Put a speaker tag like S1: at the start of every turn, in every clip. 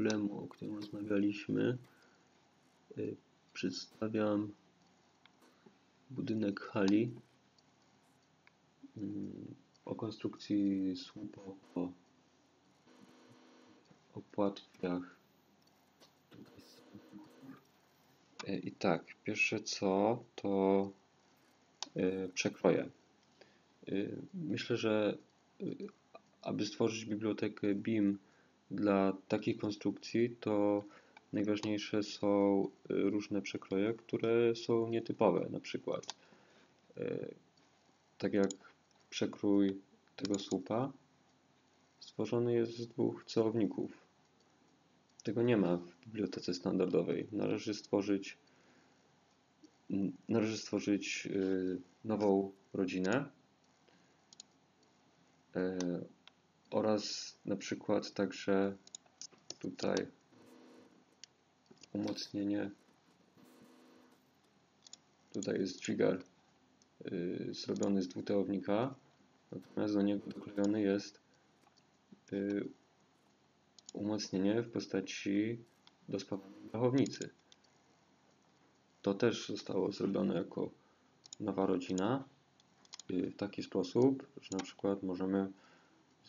S1: problemu, o którym rozmawialiśmy, y, przedstawiam budynek hali mm, o konstrukcji słupa o, o płatwiach. Y, I tak, pierwsze co to y, przekroje. Myślę, że aby stworzyć bibliotekę BIM dla takich konstrukcji, to najważniejsze są y, różne przekroje, które są nietypowe. Na przykład, y, tak jak przekrój tego słupa, stworzony jest z dwóch celowników. Tego nie ma w bibliotece standardowej. Należy stworzyć, należy stworzyć y, nową rodzinę oraz na przykład także tutaj umocnienie. Tutaj jest trigger yy, zrobiony z dwutełownika natomiast do niego doklejony jest yy, umocnienie w postaci dospawanej dachownicy to też zostało zrobione jako nowa rodzina yy, w taki sposób, że na przykład możemy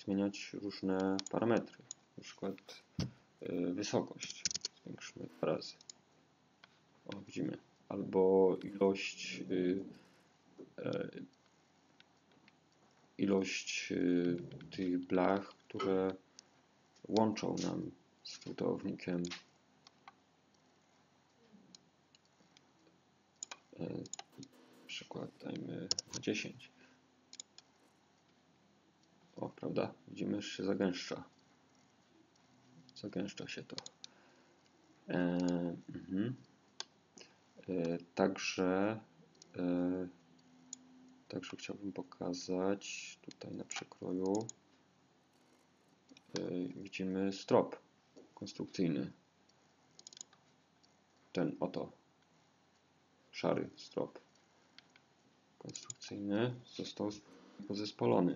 S1: zmieniać różne parametry, na przykład y, wysokość. Zwiększmy dwa razy. O, widzimy. Albo ilość y, e, ilość y, tych blach, które łączą nam z dwutałownikiem e, przykład dajmy 10 o, prawda? Widzimy, że się zagęszcza. Zagęszcza się to. E, mhm. e, także, e, także chciałbym pokazać tutaj na przekroju. E, widzimy strop konstrukcyjny. Ten oto szary strop konstrukcyjny został pozespolony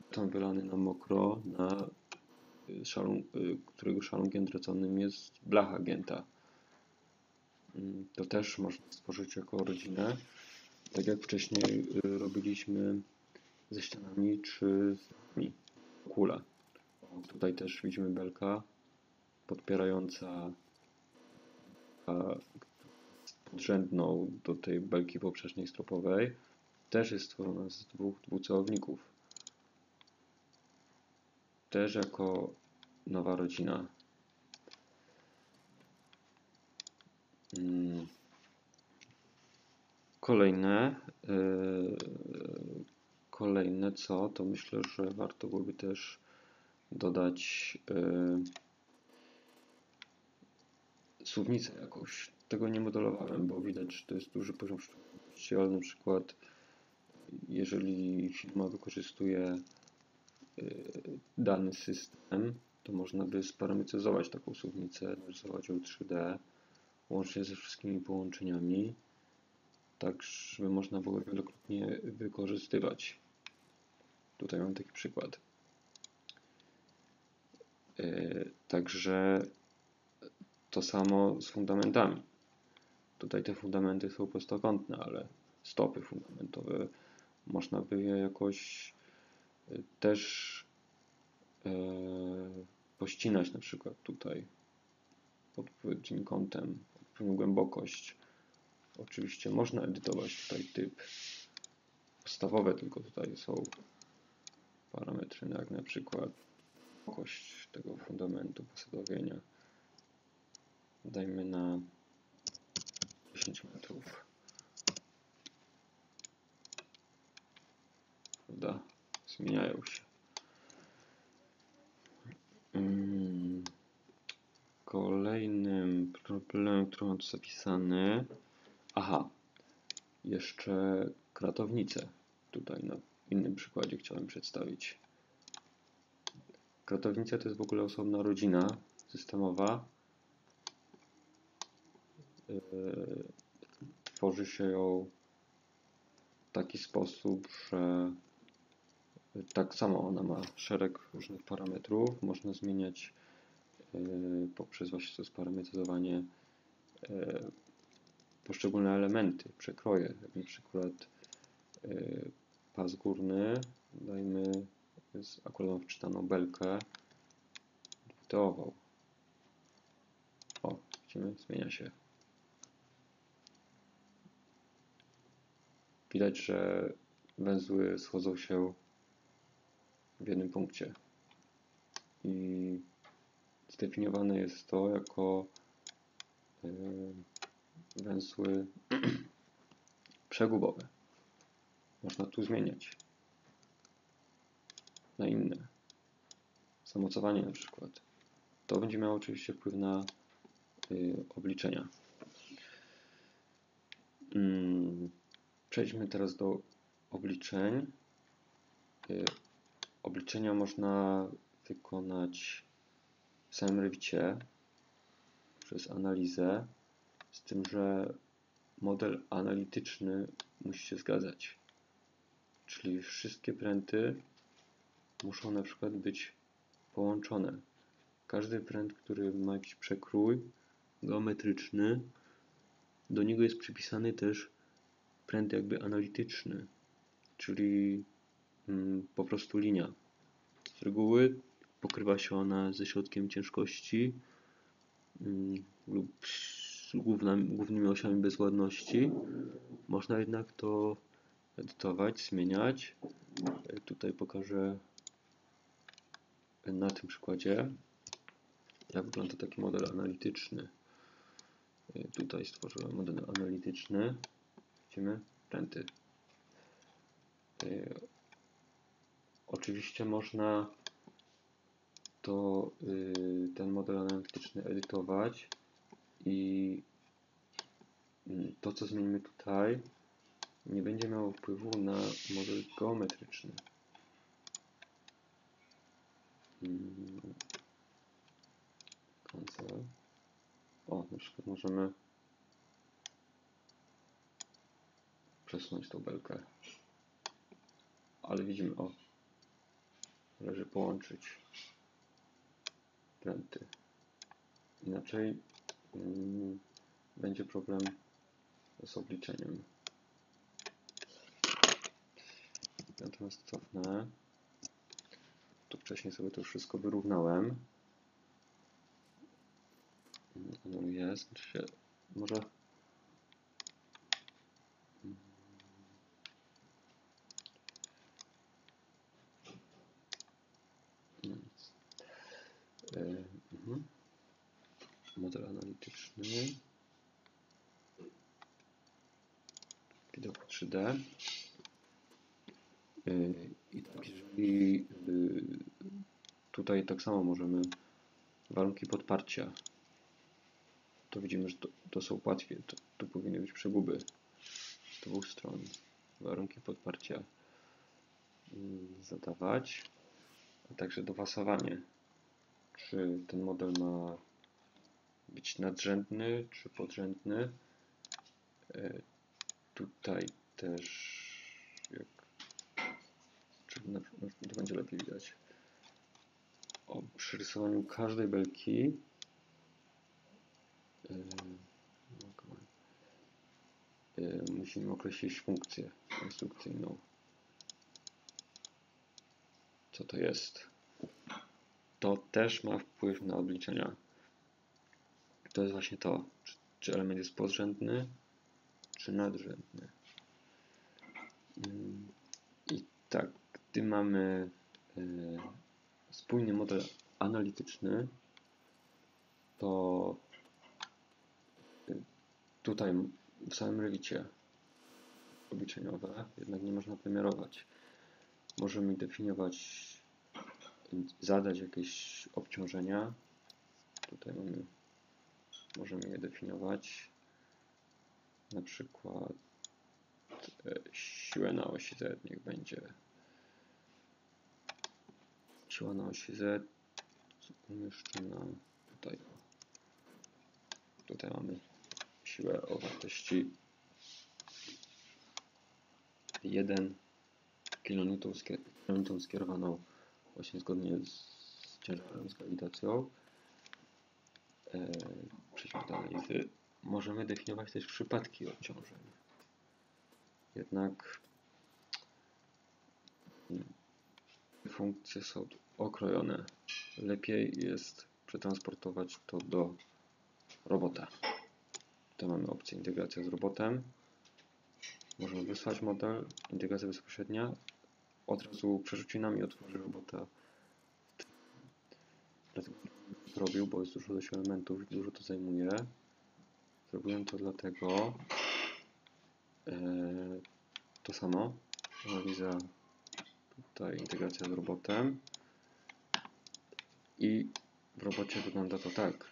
S1: beton wylany na mokro, na y, szalą, y, którego szalunkiem draconym jest blacha gięta. Mm, to też można stworzyć jako rodzinę, tak jak wcześniej y, robiliśmy ze ścianami czy z kula. Tutaj też widzimy belka podpierająca podrzędną do tej belki poprzecznej stropowej. Też jest stworzona z dwóch dwucelowników też jako nowa rodzina. Mm. Kolejne, yy, kolejne co, to myślę, że warto byłoby też dodać yy, suwnicę jakąś. Tego nie modelowałem, bo widać, że to jest duży poziom szczegółowości, ale na przykład jeżeli firma wykorzystuje Y, dany system, to można by sparametryzować taką suwnicę, narysować ją 3D, łącznie ze wszystkimi połączeniami, tak żeby można było wielokrotnie wykorzystywać. Tutaj mam taki przykład. Y, także to samo z fundamentami. Tutaj te fundamenty są prostokątne, ale stopy fundamentowe można by je jakoś też e, pościnać na przykład tutaj pod odpowiednim kątem, odpowiednią głębokość. Oczywiście można edytować tutaj typ podstawowe, tylko tutaj są parametry, jak na przykład głębokość tego fundamentu posadowienia. Dajmy na 10 metrów. Prawda? Zmieniają się. Mm. Kolejnym problemem, który mam tu zapisany. Aha, jeszcze kratownicę. Tutaj na innym przykładzie chciałem przedstawić. Kratownica to jest w ogóle osobna rodzina systemowa. Yy, tworzy się ją w taki sposób, że tak samo ona ma szereg różnych parametrów. Można zmieniać y, poprzez właśnie to sparametryzowanie y, poszczególne elementy, przekroje, na przykład y, pas górny, dajmy z akurat wczytaną belkę, dwuteową. O, widzimy, zmienia się. Widać, że węzły schodzą się w jednym punkcie. I zdefiniowane jest to jako yy, węzły przegubowe. Można tu zmieniać na inne. Zamocowanie na przykład. To będzie miało oczywiście wpływ na y, obliczenia. Mm, przejdźmy teraz do obliczeń. Obliczenia można wykonać w samym Rewicie przez analizę, z tym, że model analityczny musi się zgadzać. Czyli wszystkie pręty muszą na przykład być połączone. Każdy pręt, który ma jakiś przekrój geometryczny, do niego jest przypisany też pręt jakby analityczny, czyli po prostu linia. Z reguły pokrywa się ona ze środkiem ciężkości mm, lub z głównymi osiami bezładności. Można jednak to edytować, zmieniać. Tutaj pokażę na tym przykładzie, jak wygląda taki model analityczny. Tutaj stworzyłem model analityczny. Widzimy pręty. Oczywiście można to y, ten model analityczny edytować i y, to co zmienimy tutaj nie będzie miało wpływu na model geometryczny. Cancel. O, na przykład możemy przesunąć tą belkę. Ale widzimy, o, należy połączyć pręty. Inaczej mm, będzie problem z obliczeniem. Natomiast cofnę. Tu wcześniej sobie to wszystko wyrównałem. No jest, znaczy się, może e, mhm. model analityczny widok 3D i tak, jeżeli y, tutaj tak samo możemy warunki podparcia, to widzimy, że to, to są płatwie, to, powinny być przeguby z dwóch stron. Warunki podparcia y, zadawać, a także dowasowanie. Czy ten model ma być nadrzędny, czy podrzędny. Y, tutaj też to będzie lepiej widać. O, przy rysowaniu każdej belki yy, musimy określić funkcję konstrukcyjną. Co to jest? To też ma wpływ na obliczenia. To jest właśnie to, czy, czy element jest podrzędny, czy nadrzędny. I tak, gdy mamy e, spójny model analityczny, to e, tutaj w samym Rewicie obliczeniowe jednak nie można wymiarować. Możemy definiować, zadać jakieś obciążenia. Tutaj mamy, możemy je definiować. Na przykład siłę na osi Z niech będzie siła na osi Z umieszczona tutaj. Tutaj mamy siłę o wartości 1 kN skierowaną właśnie zgodnie z ciężarem, z grawitacją. E, przejdźmy dalej. Wy- Możemy definiować też przypadki obciążeń. Jednak funkcje są okrojone. Lepiej jest przetransportować to do robota. Tu mamy opcję integracja z robotem. Możemy wysłać model, integracja bezpośrednia. Od razu przerzuci nam i otworzy robota. Dlatego zrobił, bo jest dużo dość elementów i dużo to zajmuje. Zrobiłem to dlatego to samo. Analiza tutaj integracja z robotem. I w robocie wygląda to tak.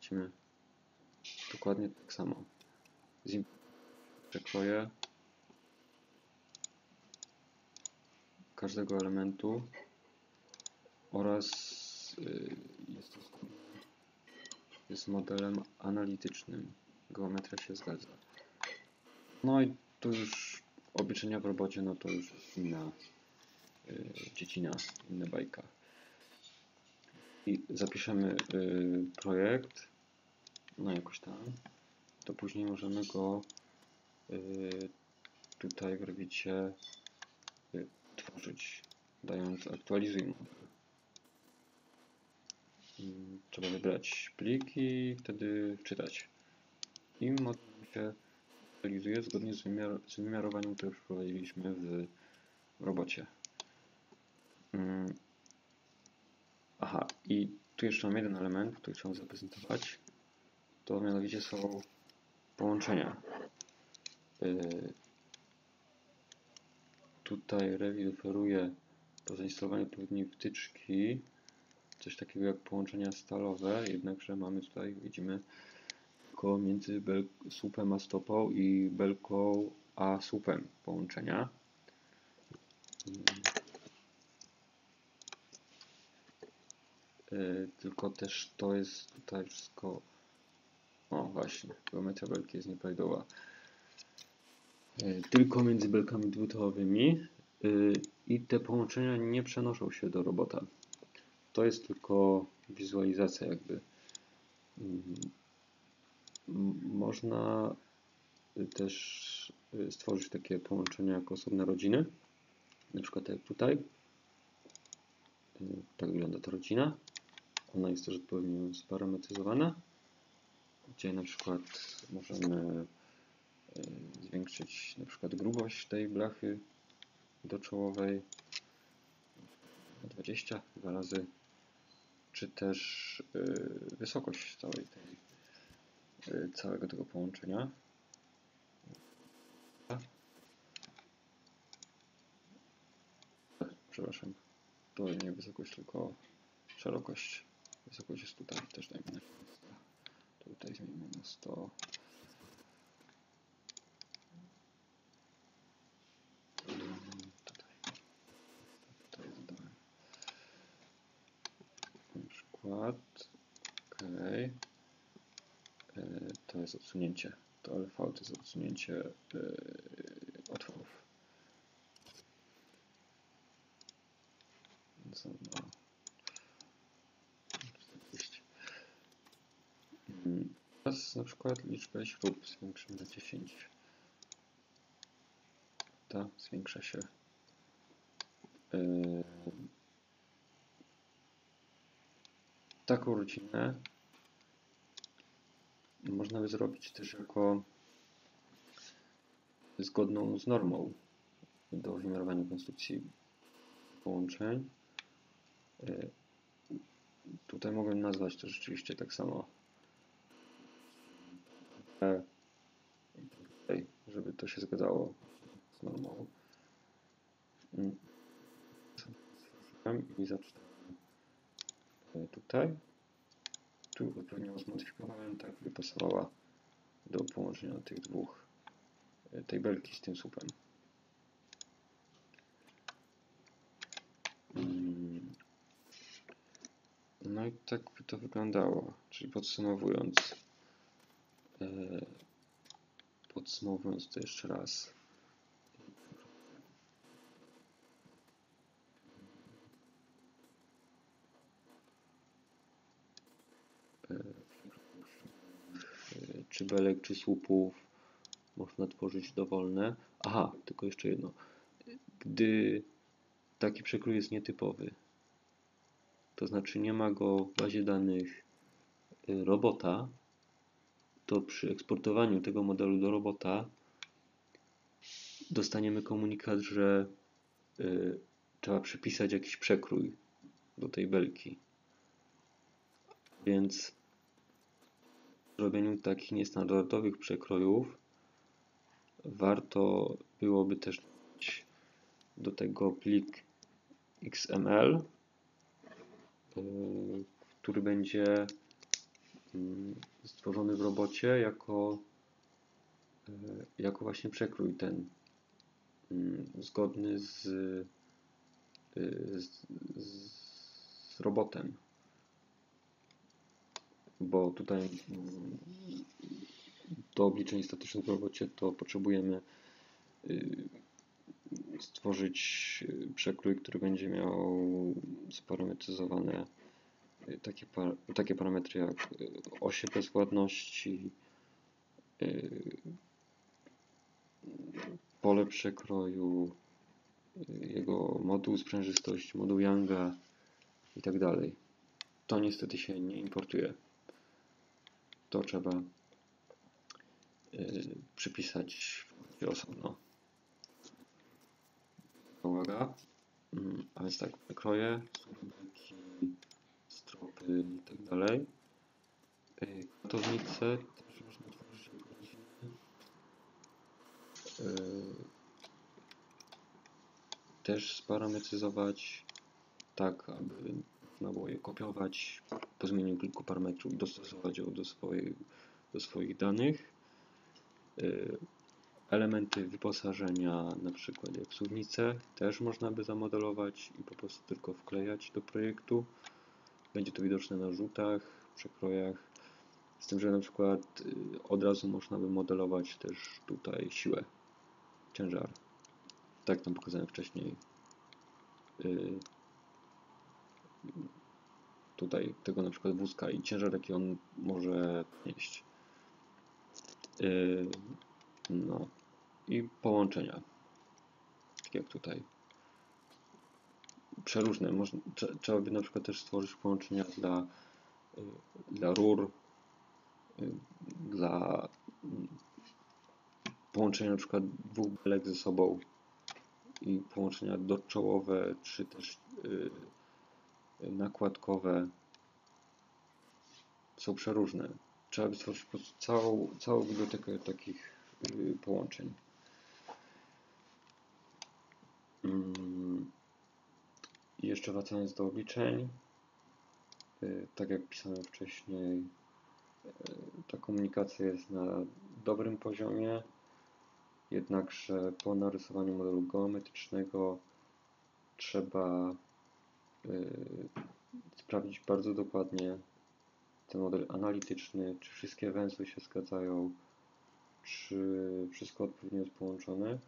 S1: Widzimy dokładnie tak samo. Zim przekroję każdego elementu oraz y, jest to jest modelem analitycznym. Geometria się zgadza. No i tu już obliczenia w robocie, no to już inna y, dziedzina, inna bajka. I zapiszemy y, projekt, no jakoś tam, to później możemy go y, tutaj w Revicie y, tworzyć, dając aktualizuj model. Trzeba wybrać plik i wtedy wczytać. I model się aktualizuje zgodnie z, wymiar z wymiarowaniem, które wprowadziliśmy w robocie. Mm. Aha, i tu jeszcze mam jeden element, który chciałem zaprezentować. To mianowicie są połączenia. Yy, tutaj Revit oferuje po zainstalowaniu odpowiedniej wtyczki coś takiego jak połączenia stalowe, jednakże mamy tutaj, widzimy, tylko między słupem a stopą i belką a słupem połączenia. Yy, tylko też to jest tutaj wszystko. O, właśnie, geometria belki jest nieprawidłowa. Yy, tylko między belkami dwutołowymi yy, i te połączenia nie przenoszą się do robota. To jest tylko wizualizacja, jakby. Mm, Można też stworzyć takie połączenia jako osobne rodziny. Na przykład jak tutaj. Y, Tak wygląda ta rodzina. Ona jest też odpowiednio sparametryzowana. Gdzie na przykład możemy y, zwiększyć na przykład grubość tej blachy doczołowej na 20 dwa razy, czy też y, wysokość całej tej, y, całego tego połączenia. Przepraszam, to nie wysokość, tylko szerokość. Wysokość jest tutaj, też dajmy na 100. Tutaj zmienimy na 100. Mm, Tutaj. Tutaj zadałem. Na przykład. OK. To jest odsunięcie. To LV to jest odsunięcie e, otworów. 40. Mm, Teraz na przykład liczbę śrub zwiększymy na 10. Ta zwiększa się. Yy, taką rodzinę można by zrobić też jako zgodną z normą do wymiarowania konstrukcji połączeń. Yy, Tutaj mogę nazwać to rzeczywiście tak samo. E, Tutaj, żeby to się zgadzało z normą. Mm. I zaczynam e, Tu odpowiednio zmodyfikowałem, tak by pasowała do połączenia tych dwóch, e, tej belki z tym słupem. Mm. No i tak by to wyglądało. Czyli podsumowując, e, podsumowując to jeszcze raz. Belek, czy słupów można tworzyć dowolne. Aha, tylko jeszcze jedno. Gdy taki przekrój jest nietypowy, to znaczy nie ma go w bazie danych y, robota, to przy eksportowaniu tego modelu do robota dostaniemy komunikat, że y, trzeba przypisać jakiś przekrój do tej belki. Więc robieniu takich niestandardowych przekrojów warto byłoby też do tego plik XML, y, który będzie mm, stworzony w robocie jako, y, jako właśnie przekrój ten mm, zgodny z, y, z, z robotem. Bo tutaj mm, do obliczeń statycznych w robocie to potrzebujemy stworzyć przekrój, który będzie miał sparametryzowane takie, takie parametry jak osie bezwładności, pole przekroju, jego moduł sprzężystości, moduł Younga i tak dalej. To niestety się nie importuje. To trzeba przypisać osobno. Uwaga. Mm, a więc tak, przekroje, stropy i tak dalej. Katownice też można tworzyć też sparametryzować tak, aby można było je kopiować po zmienieniu kilku parametrów, dostosować ją do, swojej, do swoich danych. Elementy wyposażenia, na przykład jak suwnicę, też można by zamodelować i po prostu tylko wklejać do projektu. Będzie to widoczne na rzutach, przekrojach. Z tym, że na przykład y, od razu można by modelować też tutaj siłę, ciężar. Tak tam pokazałem wcześniej. Y, tutaj tego na przykład wózka i ciężar, jaki on może nieść. Y, no i połączenia. Tak jak tutaj. Przeróżne. Trzeba by na przykład też stworzyć połączenia dla, y, dla rur, y, dla mm, połączenia na przykład dwóch belek ze sobą i połączenia doczołowe, czy też nakładkowe są przeróżne. Trzeba by stworzyć po prostu całą, całą bibliotekę takich yy, połączeń. Mm, I jeszcze wracając do obliczeń, y, tak jak pisałem wcześniej, y, ta komunikacja jest na dobrym poziomie, jednakże po narysowaniu modelu geometrycznego trzeba y, sprawdzić bardzo dokładnie ten model analityczny, czy wszystkie węzły się zgadzają, czy wszystko odpowiednio jest połączone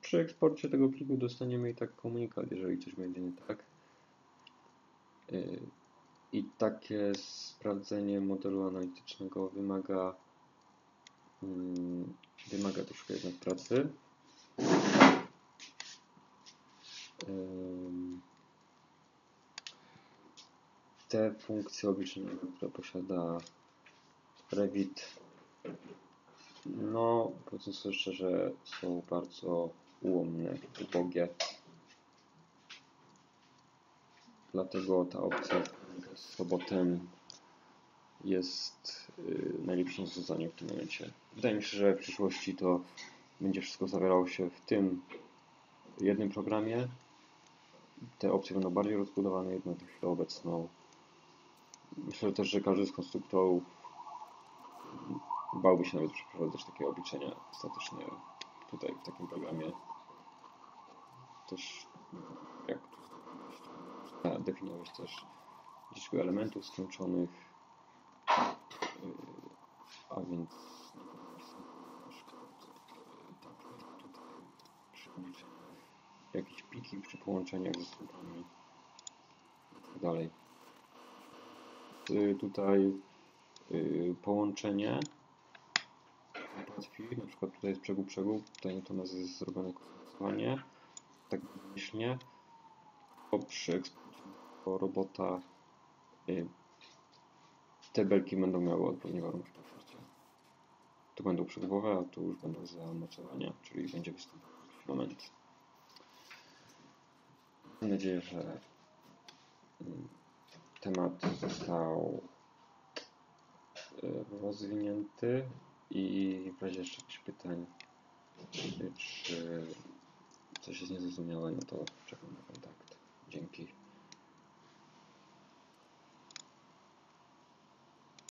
S1: przy eksporcie tego pliku dostaniemy i tak komunikat, jeżeli coś będzie nie tak. Y, I takie sprawdzenie modelu analitycznego wymaga mm, wymaga troszkę jednak pracy. Te funkcje obliczeniowe, które posiada Revit no, powiedzmy sobie szczerze, są bardzo ułomne, ubogie. Dlatego ta opcja z robotem jest yy, najlepszym rozwiązaniem w tym momencie. Wydaje mi się, że w przyszłości to będzie wszystko zawierało się w tym jednym programie. Te opcje będą bardziej rozbudowane, jednak na chwilę obecną. Myślę też, że każdy z konstruktorów bałby się nawet przeprowadzać takie obliczenia statyczne tutaj w takim programie. Też jak definiować też liczbę elementów skończonych, a więc jakieś pliki przy połączeniach ze słupami i tak tutaj y, połączenie na przykład tutaj jest przegub przegub, tutaj natomiast jest zrobione kodowanie, tak myślnie, przy eksporcie robota y, te belki będą miały odpowiednie warunki eksporcie. Tu będą przegubowe, a tu już będą zamocowania, czyli będzie występował filament. Mam nadzieję, że mm, temat został y, rozwinięty i w razie jeszcze jakichś pytań, czy coś jest niezrozumiałe, no to czekam na kontakt. Dzięki.